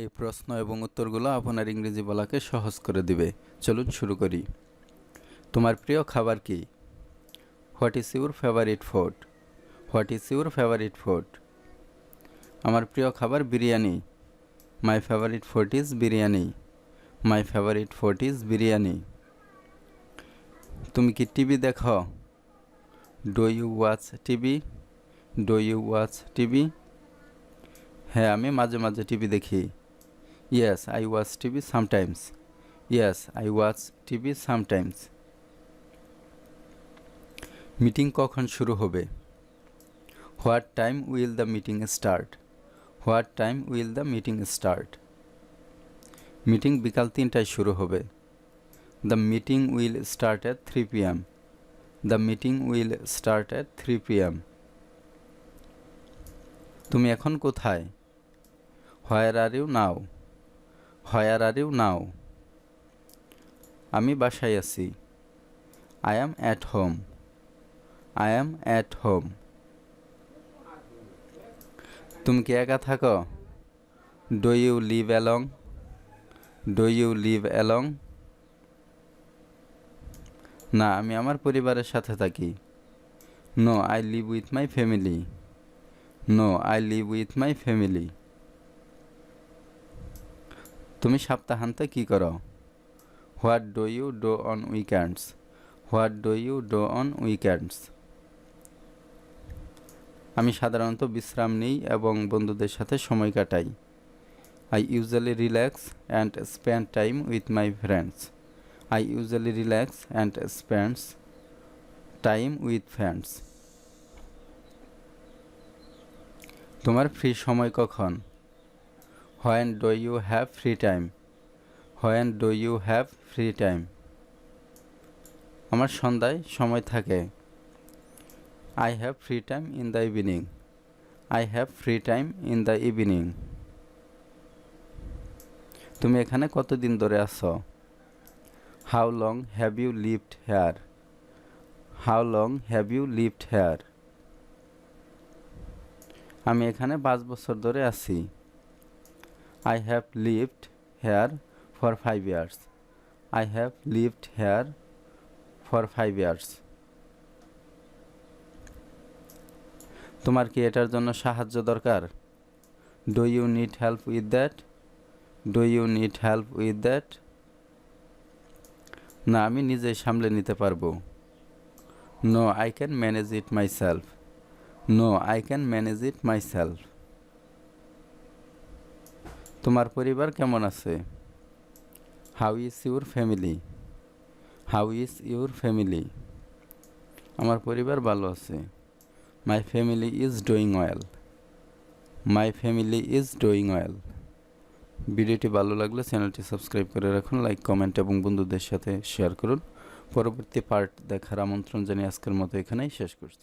এই প্রশ্ন এবং উত্তরগুলো আপনার ইংরেজি বলাকে সহজ করে দিবে। চলুন শুরু করি। তোমার প্রিয় খাবার কি? What is your favourite food what is your favourite food আমার প্রিয় খাবার biryani. My favourite food is biryani. My favourite food is biryani. তুমি কি টিভি দেখো? Do you watch TV? Do you watch TV? হ্যাঁ আমি মাঝে মাঝে টিভি দেখি। Yes I watch TV sometimes yes I watch TV sometimes meeting কখন শুরু হবে? What time will the meeting start what time will the meeting start meeting বিকাল তিনটায় শুরু হবে। The meeting will start at three P M the meeting will start at three P M তুমি এখন কোথায়? Where are you now where are you now. আমি বাসায় আছি। I am at home. I am at home. তুমি কি একা থাকো? Do you live along? Do you live along? না, আমি আমার পরিবারের সাথে থাকি। No, I live with my family. No, I live with my family. তুমি সপ্তাহান্তে কী করো? What do you do on weekends what do you do on weekends আমি সাধারণত বিশ্রাম নিই এবং বন্ধুদের সাথে সময় কাটাই। I usually relax and spend time with my friends I usually relax and spends time with friends তোমার ফ্রি সময় কখন? When do you have free time when do you have free time আমার সন্ধ্যায় সময় থাকে। I have free time in the evening I have free time in the evening তুমি এখানে কতদিন ধরে আছো? How long have you lived here how long have you lived here আমি এখানে পাঁচ বছর ধরে আছি। I have lived here for five years I have lived here for five years তোমার কি এটার জন্য সাহায্য দরকার? Do you need help with that do you need help with that না, আমি নিজেই সামলে নিতে পারব। No I can manage it myself no I can manage it myself তোমার পরিবার কেমন আছে? How is your family how is your family আমার পরিবার ভালো আছে। My family is doing well my family is doing well ভিডিওটি ভালো লাগলে চ্যানেলটি সাবস্ক্রাইব করে রাখুন লাইক কমেন্ট এবং বন্ধুদের সাথে শেয়ার করুন। পরবর্তী পার্ট দেখার আমন্ত্রণ জানিয়ে আজকের মতো এখানেই শেষ করছি।